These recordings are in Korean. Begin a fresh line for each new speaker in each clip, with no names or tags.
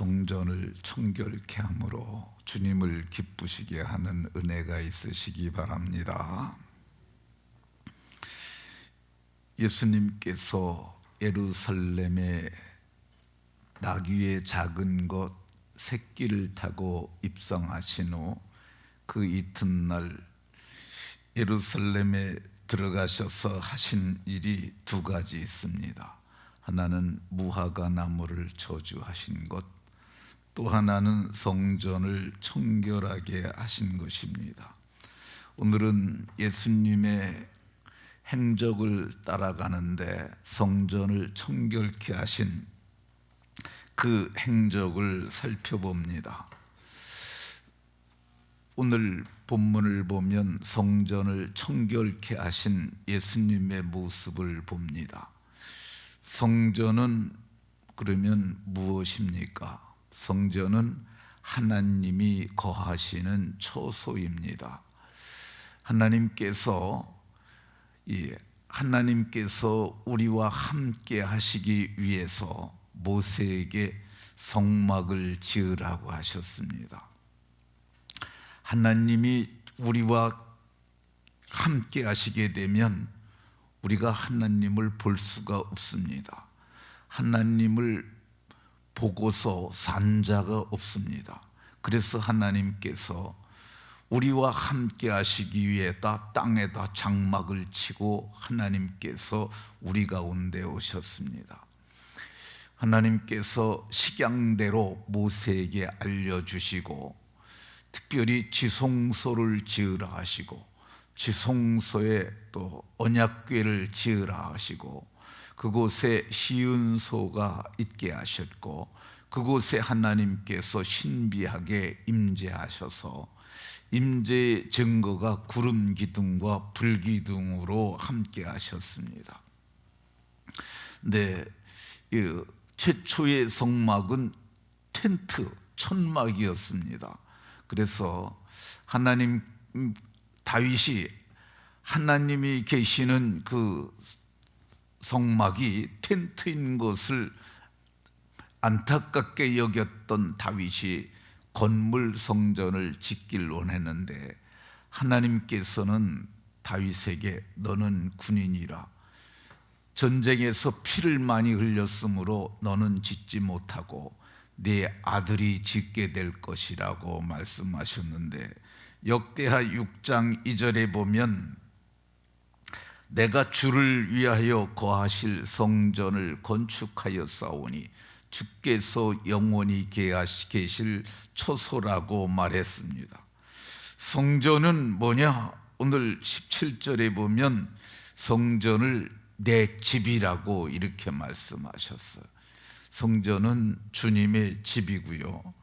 성전을 청결케 함으로 주님을 기쁘시게 하는 은혜가 있으시기 바랍니다. 예수님께서 예루살렘에 나귀의 작은 것 새끼를 타고 입성하신 후 그 이튿날 예루살렘에 들어가셔서 하신 일이 두 가지 있습니다. 하나는 무화과 나무를 저주하신 것, 또 하나는 성전을 청결하게 하신 것입니다. 오늘은 예수님의 행적을 따라가는데 성전을 청결케 하신 그 행적을 살펴봅니다. 오늘 본문을 보면 성전을 청결케 하신 예수님의 모습을 봅니다. 성전은 그러면 무엇입니까? 성전은 하나님이 거하시는 처소입니다. 하나님께서 이 하나님께서 우리와 함께 하시기 위해서 모세에게 성막을 지으라고 하셨습니다. 하나님이 우리와 함께 하시게 되면 우리가 하나님을 볼 수가 없습니다. 하나님을 보고서 산 자가 없습니다. 그래서 하나님께서 우리와 함께 하시기 위해다 땅에다 장막을 치고 하나님께서 우리 가운데 오셨습니다. 하나님께서 식양대로 모세에게 알려주시고 특별히 지성소를 지으라 하시고 지성소에 또 언약궤를 지으라 하시고 그곳에 시은소가 있게 하셨고 그곳에 하나님께서 신비하게 임재하셔서 임재 증거가 구름 기둥과 불 기둥으로 함께 하셨습니다. 네, 최초의 성막은 텐트 천막이었습니다. 그래서 하나님 다윗이 하나님이 계시는 그 성막이 텐트인 것을 안타깝게 여겼던 다윗이 건물 성전을 짓길 원했는데 하나님께서는 다윗에게 너는 군인이라. 전쟁에서 피를 많이 흘렸으므로 너는 짓지 못하고 네 아들이 짓게 될 것이라고 말씀하셨는데 역대하 6장 2절에 보면 내가 주를 위하여 거하실 성전을 건축하여 싸우니 주께서 영원히 계실 초소라고 말했습니다. 성전은 뭐냐? 오늘 17절에 보면 성전을 내 집이라고 이렇게 말씀하셨어요. 성전은 주님의 집이고요.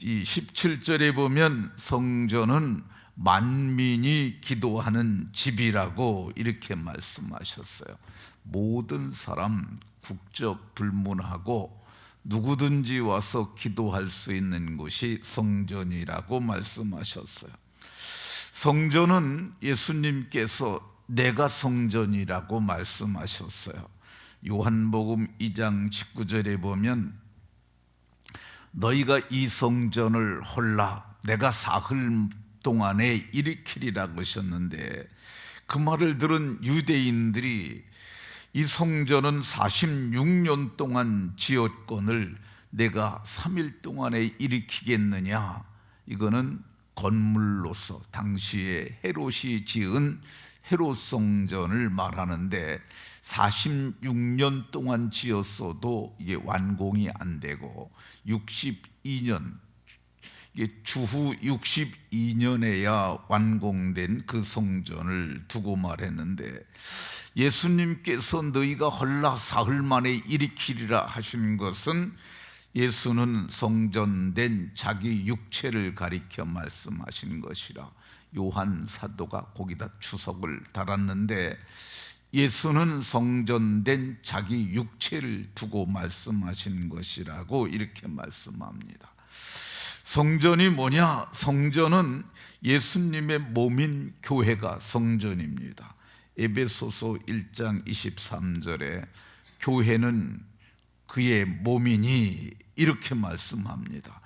이 17절에 보면 성전은 만민이 기도하는 집이라고 이렇게 말씀하셨어요. 모든 사람 국적 불문하고 누구든지 와서 기도할 수 있는 곳이 성전이라고 말씀하셨어요. 성전은 예수님께서 내가 성전이라고 말씀하셨어요. 요한복음 2장 19절에 보면 너희가 이 성전을 홀라 내가 사흘 동안에 일으키리라고 하셨는데 그 말을 들은 유대인들이 이 성전은 46년 동안 지었건을 내가 3일 동안에 일으키겠느냐? 이거는 건물로서 당시에 헤롯이 지은 헤롯 성전을 말하는데 46년 동안 지었어도 이게 완공이 안 되고 62년 이게 주후 62년에야 완공된 그 성전을 두고 말했는데 예수님께서 너희가 헐라 사흘 만에 일으키리라 하신 것은 예수는 성전된 자기 육체를 가리켜 말씀하신 것이라 요한 사도가 거기다 추석을 달았는데 예수는 성전된 자기 육체를 두고 말씀하신 것이라고 이렇게 말씀합니다. 성전이 뭐냐? 성전은 예수님의 몸인 교회가 성전입니다. 에베소서 1장 23절에 교회는 그의 몸이니 이렇게 말씀합니다.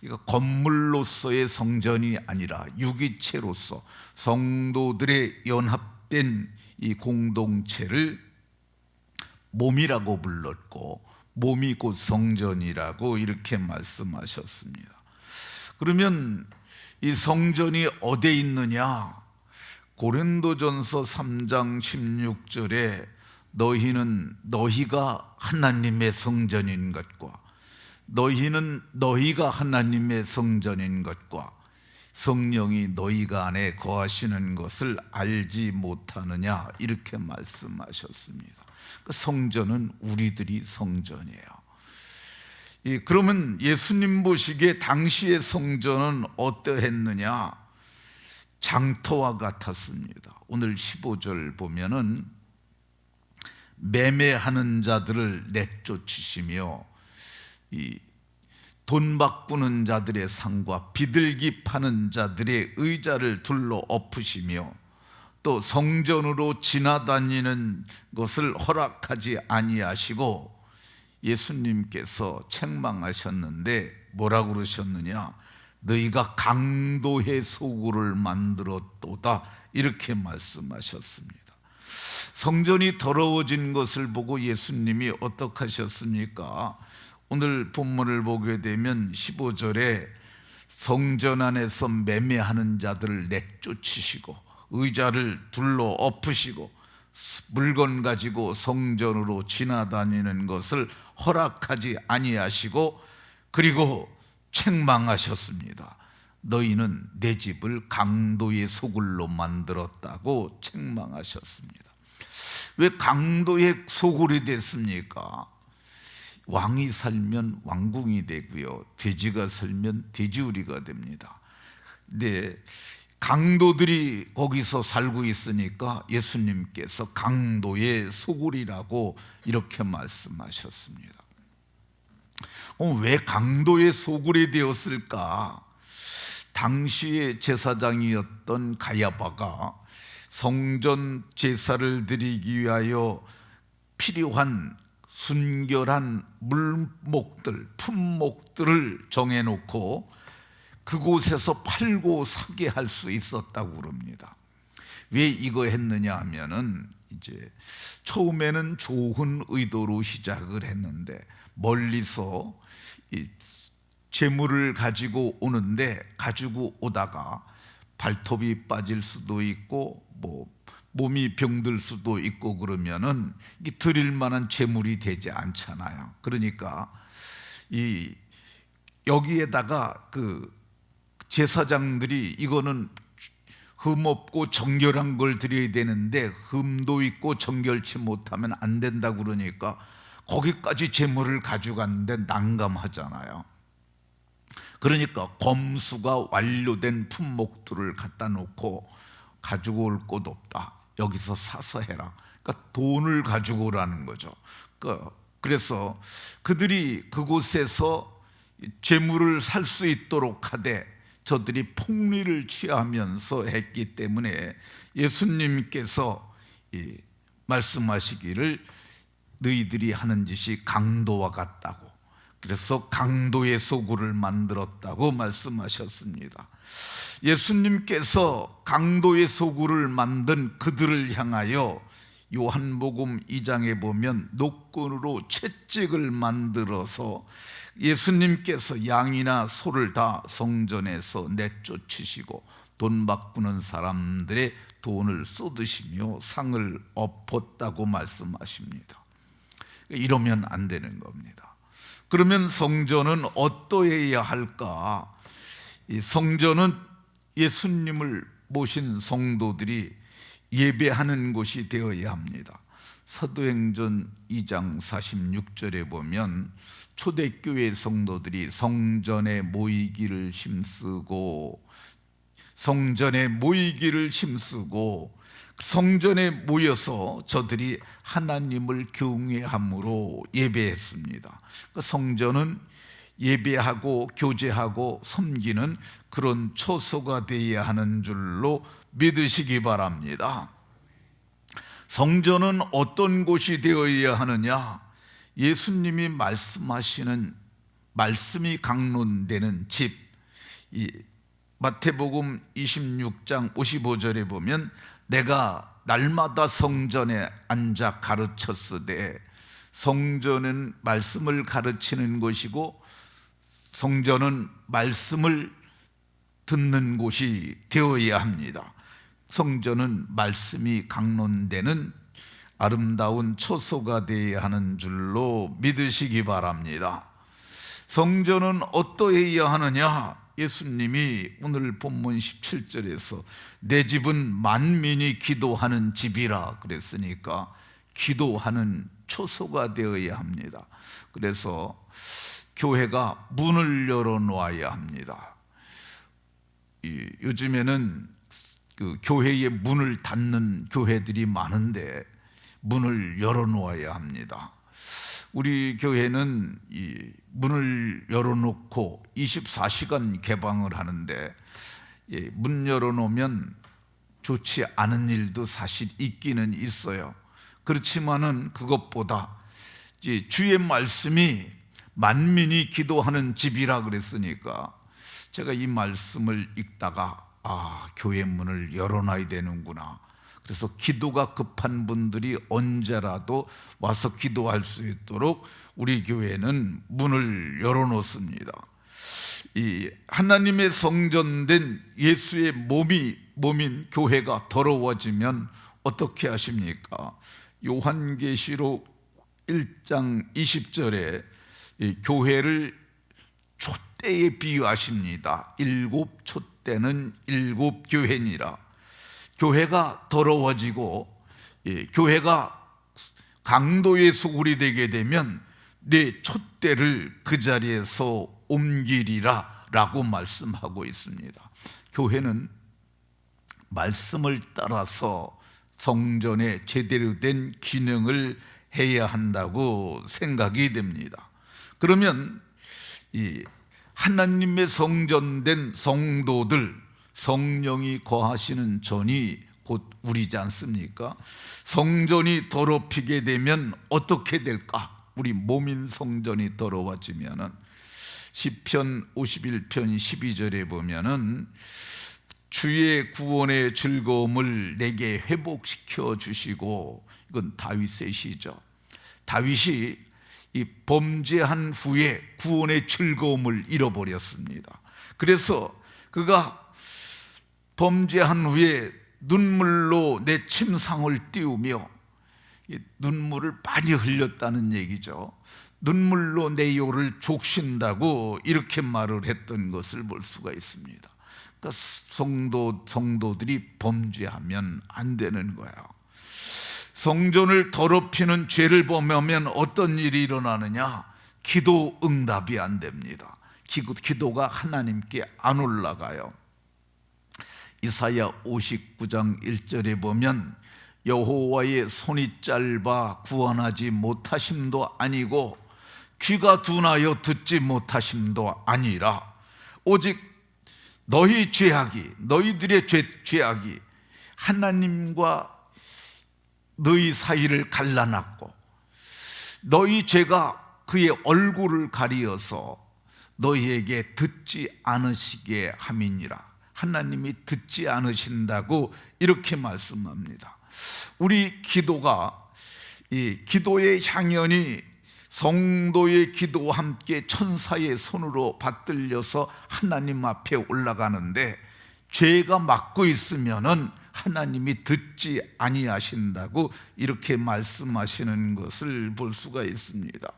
그러니까 건물로서의 성전이 아니라 유기체로서 성도들의 연합된 이 공동체를 몸이라고 불렀고 몸이 곧 성전이라고 이렇게 말씀하셨습니다. 그러면 이 성전이 어디에 있느냐? 고린도전서 3장 16절에 너희는 너희가 하나님의 성전인 것과 너희는 너희가 하나님의 성전인 것과 성령이 너희가 안에 거하시는 것을 알지 못하느냐 이렇게 말씀하셨습니다. 그 성전은 우리들이 성전이에요. 이, 그러면 예수님 보시기에 당시의 성전은 어떠했느냐? 장터와 같았습니다. 오늘 15절 보면은 매매하는 자들을 내쫓으시며 이돈 바꾸는 자들의 상과 비둘기 파는 자들의 의자를 둘러 엎으시며 또 성전으로 지나다니는 것을 허락하지 아니하시고 예수님께서 책망하셨는데 뭐라고 그러셨느냐 너희가 강도의 소굴을 만들었도다. 이렇게 말씀하셨습니다. 성전이 더러워진 것을 보고 예수님이 어떻게 하셨습니까? 오늘 본문을 보게 되면 15절에 성전 안에서 매매하는 자들을 내쫓으시고 의자를 둘러 엎으시고 물건 가지고 성전으로 지나다니는 것을 허락하지 아니하시고 그리고 책망하셨습니다. 너희는 내 집을 강도의 소굴로 만들었다고 책망하셨습니다. 왜 강도의 소굴이 됐습니까? 왕이 살면 왕궁이 되고요. 돼지가 살면 돼지우리가 됩니다. 근데 강도들이 거기서 살고 있으니까 예수님께서 강도의 소굴이라고 이렇게 말씀하셨습니다. 어, 왜 강도의 소굴이 되었을까? 당시의 제사장이었던 가야바가 성전 제사를 드리기 위하여 필요한 순결한 물목들, 품목들을 정해놓고 그곳에서 팔고 사게 할 수 있었다고 그럽니다. 왜 이거 했느냐 하면은 이제 처음에는 좋은 의도로 시작을 했는데 멀리서 이 재물을 가지고 오는데 가지고 오다가 발톱이 빠질 수도 있고 뭐 몸이 병들 수도 있고 그러면은 드릴 만한 재물이 되지 않잖아요. 그러니까 이 여기에다가 그 제사장들이 이거는 흠 없고 정결한 걸 드려야 되는데 흠도 있고 정결치 못하면 안 된다 그러니까 거기까지 재물을 가져갔는데 난감하잖아요. 그러니까 검수가 완료된 품목들을 갖다 놓고 가지고 올 곳 없다. 여기서 사서 해라. 그러니까 돈을 가지고 오라는 거죠. 그러니까 그래서 그들이 그곳에서 재물을 살 수 있도록 하되 저들이 폭리를 취하면서 했기 때문에 예수님께서 말씀하시기를 너희들이 하는 짓이 강도와 같다고 그래서 강도의 소굴을 만들었다고 말씀하셨습니다. 예수님께서 강도의 소굴을 만든 그들을 향하여 요한복음 2장에 보면 노끈으로 채찍을 만들어서 예수님께서 양이나 소를 다 성전에서 내쫓으시고 돈 바꾸는 사람들의 돈을 쏟으시며 상을 엎었다고 말씀하십니다. 이러면 안 되는 겁니다. 그러면 성전은 어떠해야 할까? 이 성전은 예수님을 모신 성도들이 예배하는 곳이 되어야 합니다. 사도행전 2장 46절에 보면 초대교회 성도들이 성전에 모이기를 힘쓰고 성전에 모이기를 힘쓰고 성전에 모여서 저들이 하나님을 경외함으로 예배했습니다. 그 성전은 예배하고 교제하고 섬기는 그런 초소가 되어야 하는 줄로 믿으시기 바랍니다. 성전은 어떤 곳이 되어야 하느냐? 예수님이 말씀하시는 말씀이 강론되는 집. 이 마태복음 26장 55절에 보면 내가 날마다 성전에 앉아 가르쳤으되 성전은 말씀을 가르치는 곳이고 성전은 말씀을 듣는 곳이 되어야 합니다. 성전은 말씀이 강론되는 아름다운 처소가 되어야 하는 줄로 믿으시기 바랍니다. 성전은 어떠해야 하느냐? 예수님이 오늘 본문 17절에서 내 집은 만민이 기도하는 집이라 그랬으니까 기도하는 초소가 되어야 합니다. 그래서 교회가 문을 열어 놓아야 합니다. 이, 요즘에는 그 교회의 문을 닫는 교회들이 많은데 문을 열어 놓아야 합니다. 우리 교회는 이 문을 열어놓고 24시간 개방을 하는데 예, 문 열어놓으면 좋지 않은 일도 사실 있기는 있어요. 그렇지만은 그것보다 주의 말씀이 만민이 기도하는 집이라 그랬으니까 제가 이 말씀을 읽다가 아 교회 문을 열어놔야 되는구나. 그래서 기도가 급한 분들이 언제라도 와서 기도할 수 있도록 우리 교회는 문을 열어놓습니다. 이 하나님의 성전된 예수의 몸이 몸인 교회가 더러워지면 어떻게 하십니까? 요한계시록 1장 20절에 교회를 촛대에 비유하십니다. 일곱 촛대는 일곱 교회니라. 교회가 더러워지고 예, 교회가 강도의 소굴이 되게 되면 내 촛대를 그 자리에서 옮기리라 라고 말씀하고 있습니다. 교회는 말씀을 따라서 성전에 제대로 된 기능을 해야 한다고 생각이 됩니다. 그러면 이 하나님의 성전된 성도들 성령이 거하시는 전이 곧 우리지 않습니까? 성전이 더럽히게 되면 어떻게 될까? 우리 몸인 성전이 더러워지면은 시편 51편 12절에 보면은 주의 구원의 즐거움을 내게 회복시켜 주시고 이건 다윗의 시죠. 다윗이 이 범죄한 후에 구원의 즐거움을 잃어버렸습니다. 그래서 그가 범죄한 후에 눈물로 내 침상을 띄우며 눈물을 많이 흘렸다는 얘기죠. 눈물로 내 요를 족신다고 이렇게 말을 했던 것을 볼 수가 있습니다. 그러니까 성도 성도들이 범죄하면 안 되는 거예요. 성전을 더럽히는 죄를 범하면 어떤 일이 일어나느냐? 기도 응답이 안 됩니다. 기도가 하나님께 안 올라가요. 이사야 59장 1절에 보면 여호와의 손이 짧아 구원하지 못하심도 아니고 귀가 둔하여 듣지 못하심도 아니라 오직 너희 죄악이 너희들의 죄, 죄악이 하나님과 너희 사이를 갈라놨고 너희 죄가 그의 얼굴을 가리어서 너희에게 듣지 않으시게 함이니라 하나님이 듣지 않으신다고 이렇게 말씀합니다. 우리 기도가 이 기도의 향연이 성도의 기도와 함께 천사의 손으로 받들려서 하나님 앞에 올라가는데 죄가 막고 있으면은 하나님이 듣지 아니하신다고 이렇게 말씀하시는 것을 볼 수가 있습니다.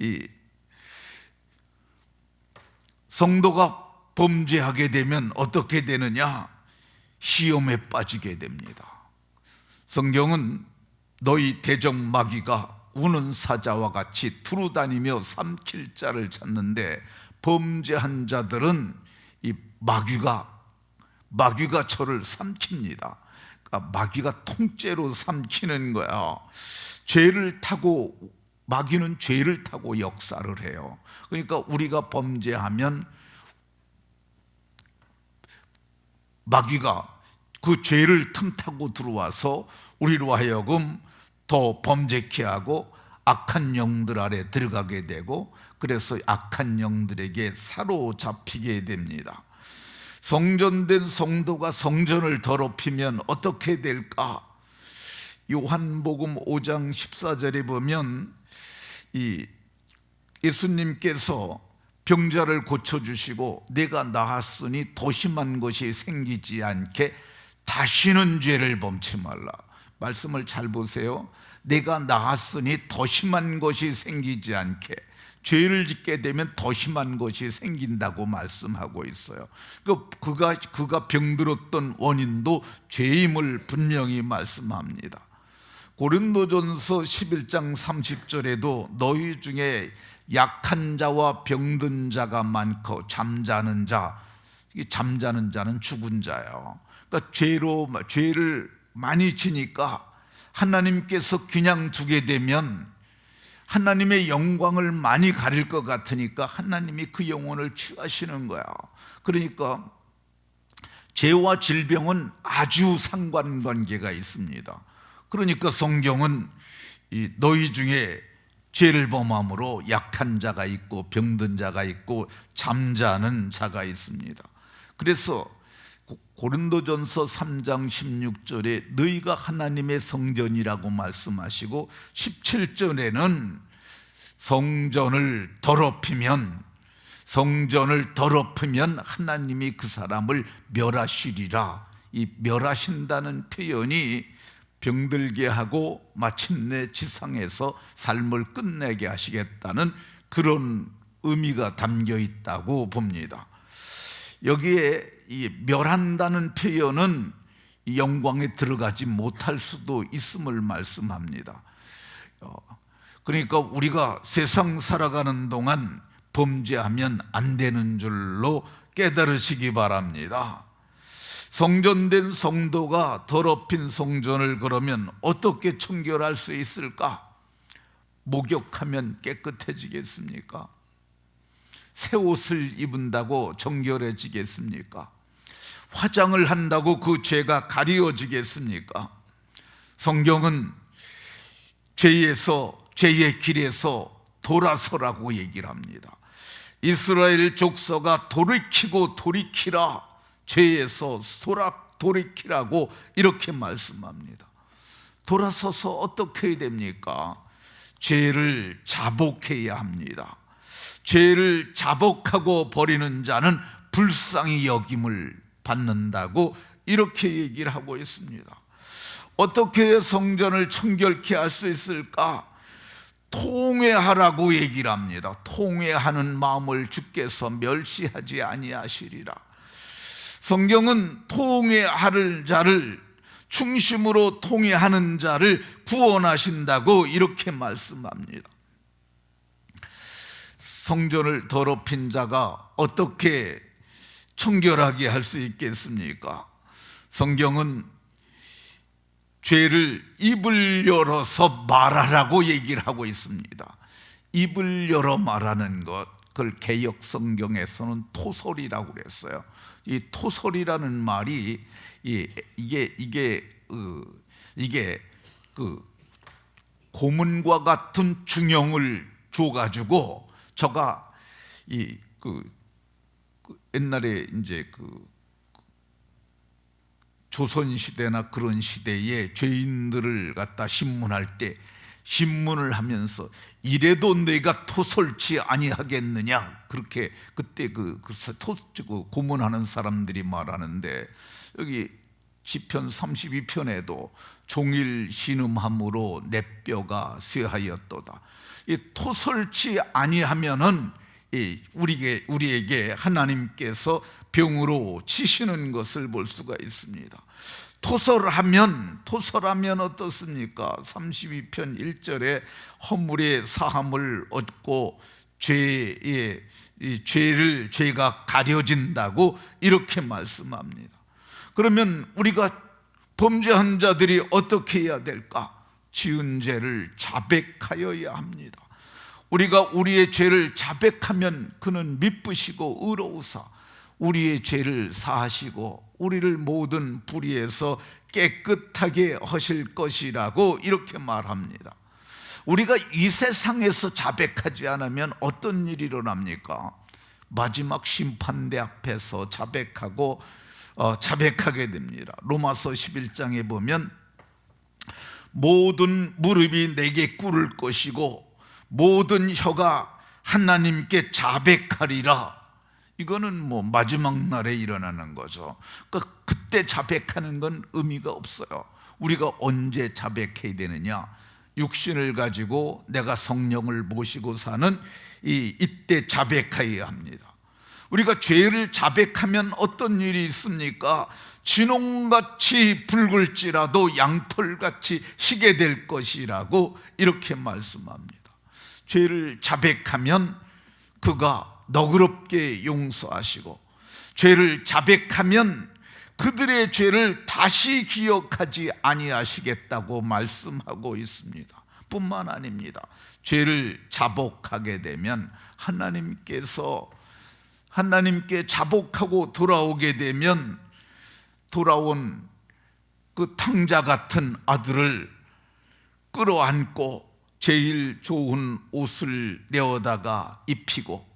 이 성도가 범죄하게 되면 어떻게 되느냐? 시험에 빠지게 됩니다. 성경은 너희 대적 마귀가 우는 사자와 같이 두루다니며 삼킬 자를 찾는데 범죄한 자들은 이 마귀가 마귀가 저를 삼킵니다. 그러니까 마귀가 통째로 삼키는 거야. 죄를 타고 마귀는 죄를 타고 역사를 해요. 그러니까 우리가 범죄하면 마귀가 그 죄를 틈타고 들어와서 우리로 하여금 더 범죄케 하고 악한 영들 아래 들어가게 되고 그래서 악한 영들에게 사로잡히게 됩니다. 성전된 성도가 성전을 더럽히면 어떻게 될까? 요한복음 5장 14절에 보면 이 예수님께서 병자를 고쳐 주시고 내가 나았으니 더 심한 것이 생기지 않게 다시는 죄를 범치 말라. 말씀을 잘 보세요. 내가 나았으니 더 심한 것이 생기지 않게 죄를 짓게 되면 더 심한 것이 생긴다고 말씀하고 있어요. 그 그가 그가 병들었던 원인도 죄임을 분명히 말씀합니다. 고린도전서 11장 30절에도 너희 중에 약한 자와 병든 자가 많고 잠자는 자, 이 잠자는 자는 죽은 자예요. 그러니까 죄로 죄를 많이 지니까 하나님께서 그냥 두게 되면 하나님의 영광을 많이 가릴 것 같으니까 하나님이 그 영혼을 취하시는 거야. 그러니까 죄와 질병은 아주 상관관계가 있습니다. 그러니까 성경은 이 너희 중에 죄를 범함으로 약한 자가 있고 병든 자가 있고 잠자는 자가 있습니다. 그래서 고- 고린도전서 3장 16절에 너희가 하나님의 성전이라고 말씀하시고 17절에는 성전을 더럽히면 성전을 더럽히면 하나님이 그 사람을 멸하시리라. 이 멸하신다는 표현이 병들게 하고 마침내 지상에서 삶을 끝내게 하시겠다는 그런 의미가 담겨 있다고 봅니다. 여기에 이 멸한다는 표현은 이 영광에 들어가지 못할 수도 있음을 말씀합니다. 어, 그러니까 우리가 세상 살아가는 동안 범죄하면 안 되는 줄로 깨달으시기 바랍니다. 성전된 성도가 더럽힌 성전을 그러면 어떻게 청결할 수 있을까? 목욕하면 깨끗해지겠습니까? 새 옷을 입은다고 정결해지겠습니까? 화장을 한다고 그 죄가 가리워지겠습니까? 성경은 죄에서 죄의 길에서 돌아서라고 얘기를 합니다. 이스라엘 족서가 돌이키고 돌이키라 죄에서 소라 돌이키라고 이렇게 말씀합니다. 돌아서서 어떻게 해야 됩니까? 죄를 자복해야 합니다. 죄를 자복하고 버리는 자는 불쌍히 여김을 받는다고 이렇게 얘기를 하고 있습니다. 어떻게 성전을 청결케 할 수 있을까? 통회하라고 얘기를 합니다. 통회하는 마음을 주께서 멸시하지 아니하시리라. 성경은 통회할 자를 중심으로 통회하는 자를 구원하신다고 이렇게 말씀합니다. 성전을 더럽힌 자가 어떻게 청결하게 할 수 있겠습니까? 성경은 죄를 입을 열어서 말하라고 얘기를 하고 있습니다. 입을 열어 말하는 것, 그걸 개역 성경에서는 토설이라고 그랬어요. 이 토설이라는 말이 이- 이게 이게 어, 이게 그 고문과 같은 중형을 줘가지고 저가 이그 그 옛날에 이제 그 조선 시대나 그런 시대에 죄인들을 갖다 신문할 때 신문을 하면서 이래도 내가 토설치 아니하겠느냐 그렇게 그때 그, 그, 토, 그 고문하는 사람들이 말하는데 여기 시편 32편에도 종일 신음함으로 내 뼈가 쇠하였도다. 이 토설치 아니하면은 이 우리에게 우리에게 하나님께서 병으로 치시는 것을 볼 수가 있습니다. 토설하면 토설하면 어떻습니까? 32편 1절에 허물의 사함을 얻고 죄의 이 죄를 죄가 가려진다고 이렇게 말씀합니다. 그러면 우리가 범죄한 자들이 어떻게 해야 될까? 지은 죄를 자백하여야 합니다. 우리가 우리의 죄를 자백하면 그는 미쁘시고 의로우사 우리의 죄를 사하시고 우리를 모든 불의에서 깨끗하게 하실 것이라고 이렇게 말합니다. 우리가 이 세상에서 자백하지 않으면 어떤 일이 일어납니까? 마지막 심판대 앞에서 자백하고 어, 자백하게 됩니다. 로마서 11장에 보면 모든 무릎이 내게 꿇을 것이고 모든 혀가 하나님께 자백하리라. 이거는 뭐 마지막 날에 일어나는 거죠. 그러니까 그때 자백하는 건 의미가 없어요. 우리가 언제 자백해야 되느냐? 육신을 가지고 내가 성령을 모시고 사는 이 이때 자백해야 합니다. 우리가 죄를 자백하면 어떤 일이 있습니까? 진홍같이 붉을지라도 양털같이 희게 될 것이라고 이렇게 말씀합니다. 죄를 자백하면 그가 너그럽게 용서하시고 죄를 자백하면 그들의 죄를 다시 기억하지 아니하시겠다고 말씀하고 있습니다. 뿐만 아닙니다. 죄를 자복하게 되면 하나님께서 하나님께 자복하고 돌아오게 되면 돌아온 그 탕자 같은 아들을 끌어안고 제일 좋은 옷을 내어다가 입히고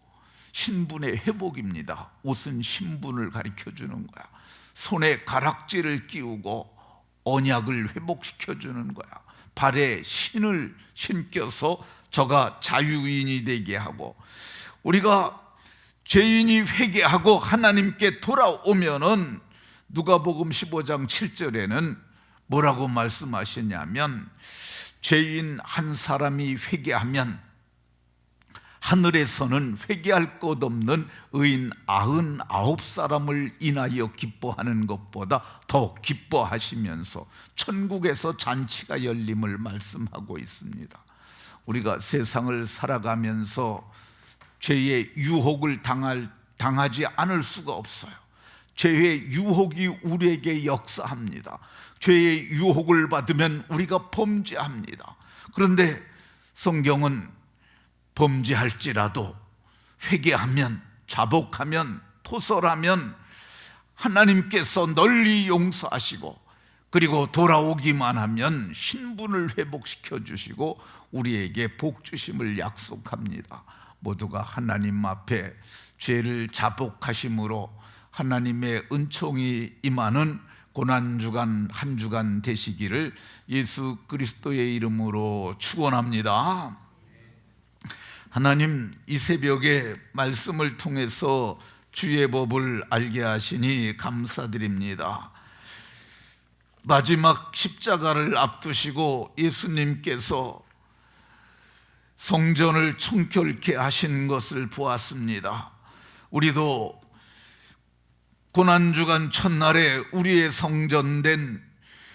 신분의 회복입니다. 옷은 신분을 가리켜 주는 거야. 손에 가락지를 끼우고 언약을 회복시켜 주는 거야. 발에 신을 신겨서 저가 자유인이 되게 하고 우리가 죄인이 회개하고 하나님께 돌아오면은 누가복음 15장 7절에는 뭐라고 말씀하시냐면 죄인 한 사람이 회개하면 하늘에서는 회개할 것 없는 의인 아흔 아홉 사람을 인하여 기뻐하는 것보다 더 기뻐하시면서 천국에서 잔치가 열림을 말씀하고 있습니다. 우리가 세상을 살아가면서 죄의 유혹을 당할, 당하지 않을 수가 없어요. 죄의 유혹이 우리에게 역사합니다. 죄의 유혹을 받으면 우리가 범죄합니다. 그런데 성경은 범죄할지라도 회개하면 자복하면 토설하면 하나님께서 널리 용서하시고 그리고 돌아오기만 하면 신분을 회복시켜 주시고 우리에게 복 주심을 약속합니다. 모두가 하나님 앞에 죄를 자복하심으로 하나님의 은총이 임하는 고난 주간 한 주간 되시기를 예수 그리스도의 이름으로 축원합니다. 하나님 이 새벽에 말씀을 통해서 주의 법을 알게 하시니 감사드립니다. 마지막 십자가를 앞두시고 예수님께서 성전을 청결케 하신 것을 보았습니다. 우리도 고난주간 첫날에 우리의 성전된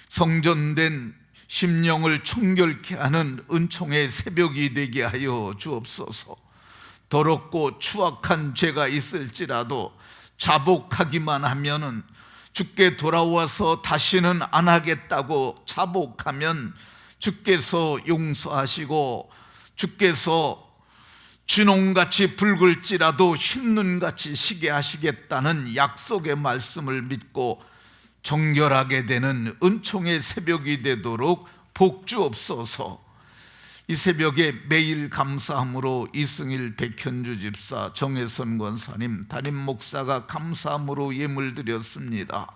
성전된 심령을 청결케 하는 은총의 새벽이 되게 하여 주옵소서. 더럽고 추악한 죄가 있을지라도 자복하기만 하면은 주께 돌아와서 다시는 안 하겠다고 자복하면 주께서 용서하시고 주께서 진홍같이 붉을지라도 흰눈같이 시게 하시겠다는 약속의 말씀을 믿고 정결하게 되는 은총의 새벽이 되도록 복주옵소서. 이 새벽에 매일 감사함으로 이승일 백현주 집사 정혜선 권사님 담임 목사가 감사함으로 예물 드렸습니다.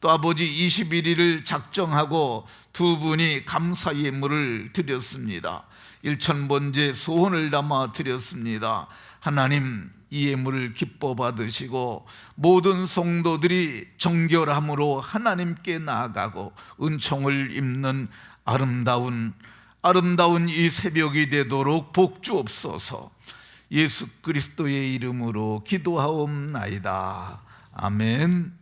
또 아버지 21일을 작정하고 두 분이 감사 예물을 드렸습니다. 일천번제 소원을 담아 드렸습니다. 하나님 이 예물을 기뻐 받으시고 모든 성도들이 정결함으로 하나님께 나아가고 은총을 입는 아름다운 아름다운 이 새벽이 되도록 복주옵소서. 예수 그리스도의 이름으로 기도하옵나이다. 아멘.